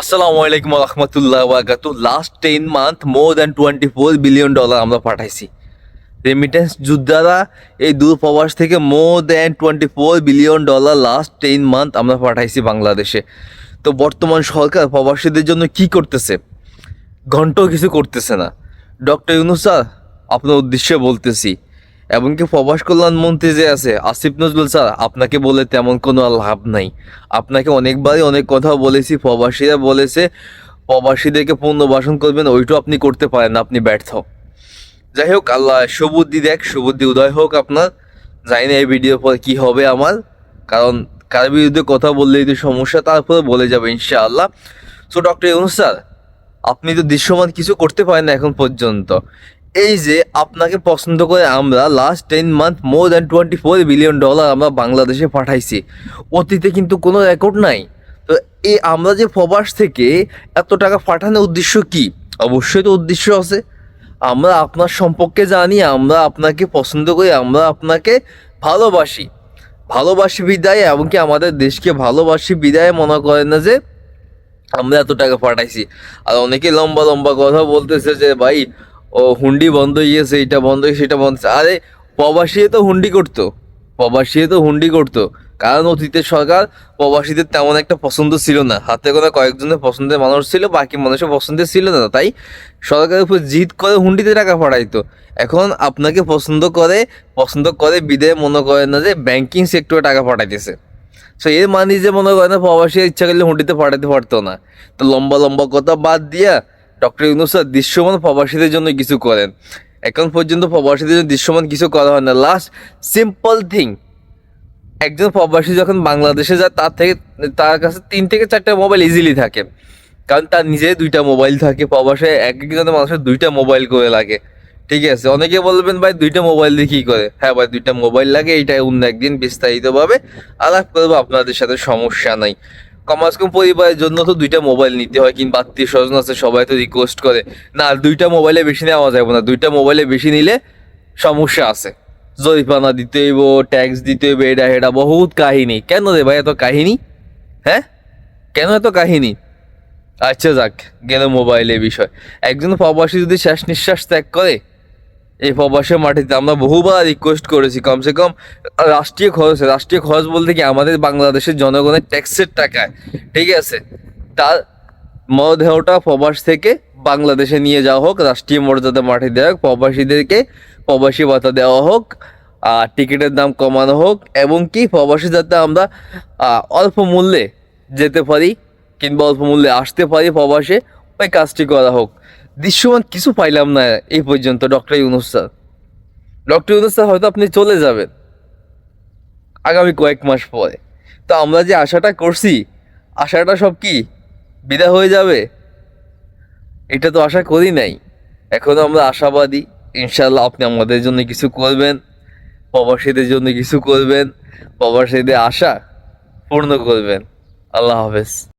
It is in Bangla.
আসসালামু আলাইকুম রহমতুল্লাহ বাকাত last ten month more than twenty four billion dollar আমরা পাঠাইছি। রেমিটেন্স যোদ্ধারা এই দূর প্রবাস থেকে more than twenty four billion dollar last ten month আমরা পাঠাইছি বাংলাদেশে। তো বর্তমান সরকার প্রবাসীদের জন্য কি করতেছে? ঘন্টাও কিছু করতেছে না। ডক্টর ইউনুস স্যার, আপনার উদ্দেশ্যে বলতেছি এমনকি প্রবাস কল্যাণ মন্ত্রী যে আছে, আসিফ নজরুল স্যার, আপনাকে বলে তেমন কোনো লাভ নাই। আপনাকে অনেকবারই অনেক কথা বলেছি, প্রবাসীরা বলেছে, প্রবাসীদেরকে পুনর্বাসন করবেন, ওইটাও আপনি করতে পারেন, আপনি ব্যর্থ। যাই হোক, আল্লাহ সুবুদ্ধি দেখ, সুবুদ্ধি উদয় হোক আপনার। জানি না এই ভিডিওর পর কী হবে আমার, কারণ কার বিরুদ্ধে কথা বললেই তো সমস্যা, তারপরে বলে যাবে ইনশাআল্লাহ। সো ডক্টর ইউনুস স্যার, আপনি তো দৃশ্যমান কিছু করতে পারেন না এখন পর্যন্ত। এই যে আপনাকে পছন্দ করে আমরা last ten month more than twenty four billion dollar আমরা বাংলাদেশে পাঠাইছি। অতীতে কিন্তু কোনো রেকর্ড নাই। তো এই আমরা যে প্রবাস থেকে এত টাকা পাঠানোর উদ্দেশ্য কি? অবশ্যই তো উদ্দেশ্য আছে। আমরা আপনার সম্পর্কে জানি, আমরা আপনাকে পছন্দ করি, আমরা আপনাকে ভালোবাসি। ভালোবাসি বিদায় এমনকি আমাদের দেশকে ভালোবাসি বিদায় মনে করেন না যে আমরা এত টাকা পাঠাইছি। আর অনেকে লম্বা লম্বা কথা বলতেছে যে, ভাই ও হুন্ডি বন্ধ হয়ে গেছে এটা বন্ধ হয়েছে সেটা বন্ধ। আরে প্রবাসী তো হুন্ডি করতো। প্রবাসী তো হুন্ডি করতো। কারণ অতীতের সরকার প্রবাসীদের তেমন একটা পছন্দ ছিল না। হাতে গোনা কয়েকজনের পছন্দের মানুষ ছিল, বাকি মানুষের পছন্দের ছিল না। তাই সরকারের উপর জিদ করে হুন্ডিতে টাকা পাঠাইতো। এখন আপনাকে পছন্দ করে পছন্দ করে বিদে মনে করেন না যে ব্যাংকিং সেক্টরে টাকা পাঠাইতেছে। সো এর মানে যে মনে করে না প্রবাসী ইচ্ছা করলে হুন্ডিতে পাঠাতে পারতো না। তো লম্বা লম্বা কথা বাদ দিয়া ডক্টর ইউনুস দৃশ্যমান প্রবাসীদের জন্য কিছু করেন। এখন পর্যন্ত প্রবাসীদের জন্য দৃশ্যমান কিছু করা হয় না। লাস্ট সিম্পল থিং একজন প্রবাসী যখন বাংলাদেশে যায়, তার থেকে, তার কাছে তিন থেকে চারটা মোবাইল ইজিলি থাকে। কারণ তার নিজে দুইটা মোবাইল থাকে, প্রবাসে এক একজনের মানুষের দুইটা মোবাইল করে লাগে। ঠিক আছে? অনেকে বলবেন, ভাই, দুইটা মোবাইল দিয়ে কী করে? হ্যাঁ ভাই, দুইটা মোবাইল লাগে এইটা অন্য একদিন বিস্তারিতভাবে আলাপ করব, আপনাদের সাথে সমস্যা নাই। কমাস কম পরিবারের জন্য তো দুইটা মোবাইল নিতে হয়, কিংবা আত্মীয় স্বজন আছে, সবাই তো রিকোয়েস্ট করে। না, দুইটা মোবাইলে বেশি নেওয়া যাবে না। দুইটা মোবাইলে বেশি নিলে সমস্যা আছে। জরিপানা দিতে হইব ট্যাক্স দিতে হইব, এটা এটা বহুত কাহিনী। কেন রে ভাই, এত কাহিনী? হ্যাঁ? কেন এত কাহিনী? আচ্ছা যাক, গেল মোবাইলের বিষয়। একজন প্রবাসী যদি শেষ নিঃশ্বাস ত্যাগ করে এই প্রবাসের মাটিতে আমরা বহুবার রিকোয়েস্ট করেছি, কমসে কম রাষ্ট্রীয় খরচ রাষ্ট্রীয় খরচ বলতে কি আমাদের বাংলাদেশের জনগণের ট্যাক্সের টাকায়, ঠিক আছে? তার মরদেহটা প্রবাস থেকে বাংলাদেশে নিয়ে যাওয়া হোক, রাষ্ট্রীয় মর্যাদা মাঠে দেওয়া হোক, প্রবাসীদেরকে প্রবাসী ভাতা দেওয়া হোক আর টিকিটের দাম কমানো হোক, এবং কি প্রবাসী যাতে আমরা অল্প মূল্যে যেতে পারি কিংবা অল্প মূল্যে আসতে পারি প্রবাসে, ওই কাজটি করা হোক। দৃশ্যমান কিছু পাইলাম না এই পর্যন্ত, doctor Yunus sir. Doctor Yunus sir, হয়তো আপনি চলে যাবেন আগামী কয়েক মাস পরে। তো আমরা যে আশাটা করছি, আশাটা সব কি? বিদা হয়ে যাবে? এটা তো আশা করি নাই। এখনও আমরা আশাবাদী। ইনশাল্লাহ আপনি আমাদের জন্য কিছু করবেন, প্রবাসীদের জন্য কিছু করবেন, প্রবাসীদের আশা পূর্ণ করবেন। আল্লাহ হাফেজ।